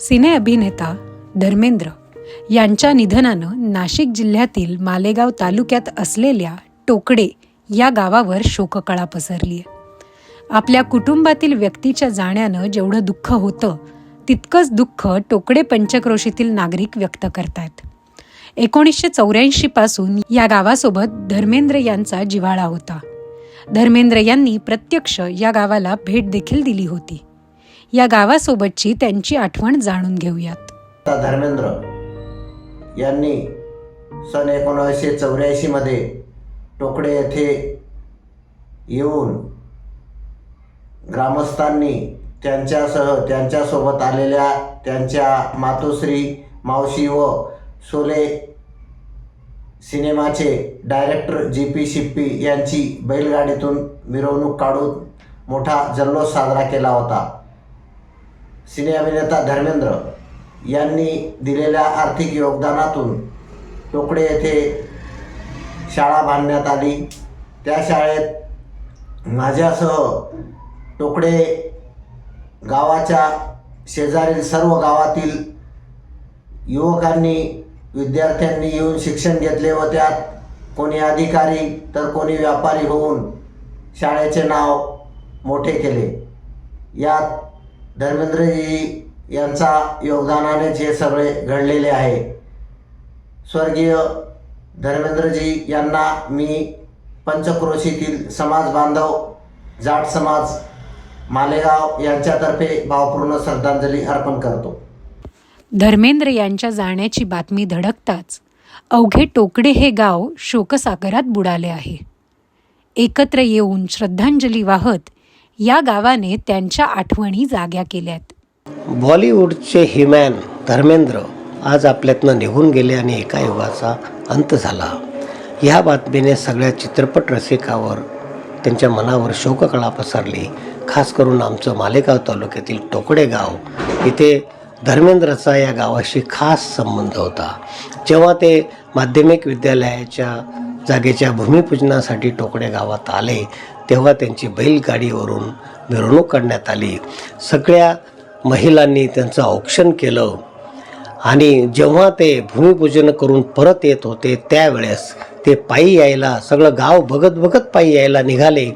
सिने अभिनेता धर्मेंद्र यांच्या निधनानं नाशिक जिल्ह्यातील मालेगाव तालुक्यात असलेल्या टोकडे या गावावर शोककळा पसरली आहे आपल्या कुटुंबातील व्यक्तीच्या जाण्यानं जेवढं दुःख होतं तितकंच दुःख टोकडे पंचक्रोशीतील नागरिक व्यक्त करतायत. एकोणीसशे चौऱ्याऐंशी पासून या गावासोबत धर्मेंद्र यांचा जिव्हाळा होता. धर्मेंद्र यांनी प्रत्यक्ष या गावाला भेट देखील दिली होती. या गावासोबतची त्यांची आठवण जाणून घेऊयात. धर्मेंद्र यांनी सन एकोणीसशे चौऱ्याऐंशीमध्ये टोकडे येथे येऊन ग्रामस्थांनी त्यांच्यासह त्यांच्यासोबत आलेल्या त्यांच्या मातोश्री मावशी व सोले सिनेमाचे डायरेक्टर जी पी शिप्पी यांची बैलगाडीतून मिरवणूक काढून मोठा जल्लोष साजरा केला होता. सिने अभिनेता धर्मेंद्र यांनी दिलेल्या आर्थिक योगदानातून टोकडे येथे शाळा बांधण्यात आली. त्या शाळेत माझ्यासह टोकडे गावाच्या शेजारील सर्व गावातील युवकांनी विद्यार्थ्यांनी येऊन शिक्षण घेतले व त्यात कोणी अधिकारी तर कोणी व्यापारी होऊन शाळेचे नाव मोठे केले. यात धर्मेंद्रजी यांचा योगदानानेच हे सगळे घडलेले आहे. स्वर्गीय धर्मेंद्रजी यांना मी पंचक्रोशीतील समाज बांधव जाट समाज मालेगाव यांच्यातर्फे भावपूर्ण श्रद्धांजली अर्पण करतो. धर्मेंद्र यांच्या जाण्याची बातमी धडकताच अवघे टोकडे हे गाव शोकसागरात बुडाले आहे. एकत्र येऊन श्रद्धांजली वाहत या गावाने त्यांच्या आठवणी जाग्या केल्यात. बॉलिवूडचे हिमॅन धर्मेंद्र आज आपल्यातनं निघून गेले आणि एका युगाचा अंत झाला. ह्या बातमीने सगळ्या चित्रपट रसिकावर त्यांच्या मनावर शोककळा पसरली. खास करून आमचं मालेगाव तालुक्यातील टोकडे गाव इथे धर्मेंद्रचा या गावाशी खास संबंध होता. जेव्हा ते माध्यमिक विद्यालयाच्या जागेच्या भूमिपूजनासाठी टोकडे गावात आले तेव्हा त्यांची बैलगाडीवरून मिरवणूक काढण्यात आली. सगळ्या महिलांनी त्यांचं औक्षण केलं. आणि जेव्हा ते भूमिपूजन करून परत येत होते त्यावेळेस ते पायी यायला सगळं गाव बघत बघत पायी यायला निघाले.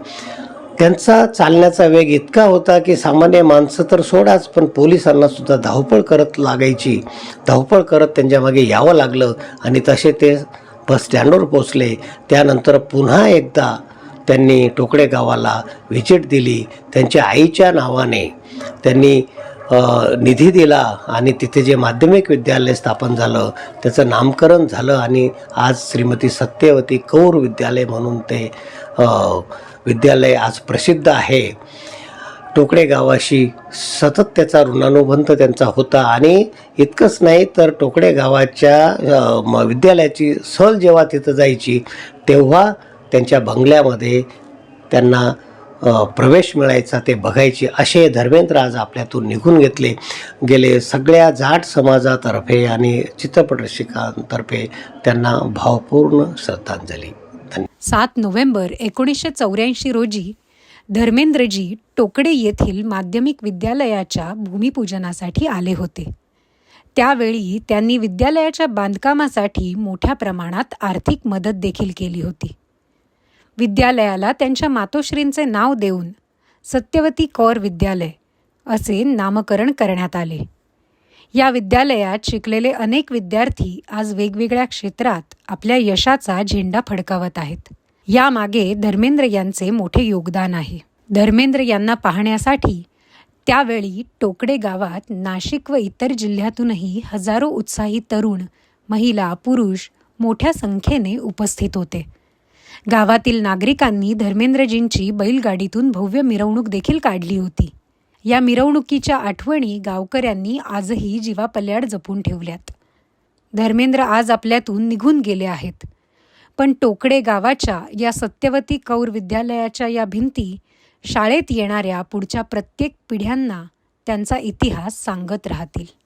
त्यांचा चालण्याचा वेग इतका होता की सामान्य माणसं तर सोडाच पण पोलिसांना सुद्धा धावपळ करत लागायची. धावपळ करत त्यांच्यामागे यावं लागलं आणि तसे ते बस स्टँडवर पोचले त्यानंतर पुन्हा एकदा त्यांनी टोकडे गावाला व्हिजिट दिली त्यांच्या आईच्या नावाने. त्यांनी निधी दिला आणि तिथे जे माध्यमिक विद्यालय स्थापन झालं त्याचं नामकरण झालं आणि आज श्रीमती सत्यवती कौर विद्यालय म्हणून ते विद्यालय आज प्रसिद्ध आहे. टोकडे गावाशी सतत त्याचा ऋणानुबंध त्यांचा होता आणि इतकंच नाही तर टोकडे गावाच्या म- विद्यालयाची सहल जेव्हा तिथं जायची तेव्हा त्यांच्या बंगल्यामध्ये त्यांना प्रवेश मिळायचा ते बघायचे. असे धर्मेंद्र आज आपल्यातून निघून घेतले गेले सगळ्या जाट समाजातर्फे आणि चित्रपट रसिकांतर्फे त्यांना भावपूर्ण श्रद्धांजली. सात नोव्हेंबर एकोणीसशे चौऱ्याऐंशी रोजी धर्मेंद्रजी टोकडे येथील माध्यमिक विद्यालयाच्या भूमिपूजनासाठी आले होते. त्यावेळी त्यांनी विद्यालयाच्या बांधकामासाठी मोठ्या प्रमाणात आर्थिक मदत देखील केली होती. विद्यालयाला त्यांच्या मातोश्रींचे नाव देऊन सत्यवती कौर विद्यालय असे नामकरण करण्यात आले. या विद्यालयात शिकलेले अनेक विद्यार्थी आज वेगवेगळ्या क्षेत्रात आपल्या यशाचा झेंडा फडकावत आहेत. यामागे धर्मेंद्र यांचे मोठे योगदान आहे. धर्मेंद्र यांना पाहण्यासाठी त्यावेळी टोकडे गावात नाशिक व इतर जिल्ह्यातूनही हजारो उत्साही तरुण महिला पुरुष मोठ्या संख्येने उपस्थित होते. गावातील नागरिकांनी धर्मेंद्रजींची बैलगाडीतून भव्य मिरवणूक देखील काढली होती. या मिरवणुकीच्या आठवणी गावकऱ्यांनी आजही जीवापल्याड जपून ठेवल्यात. धर्मेंद्र आज आपल्यातून निघून गेले आहेत. पण टोकडे गावाच्या या सत्यवती कौर विद्यालयाच्या या भिंती शाळेत येणाऱ्या पुढच्या प्रत्येक पिढ्यांना त्यांचा इतिहास सांगत राहतील.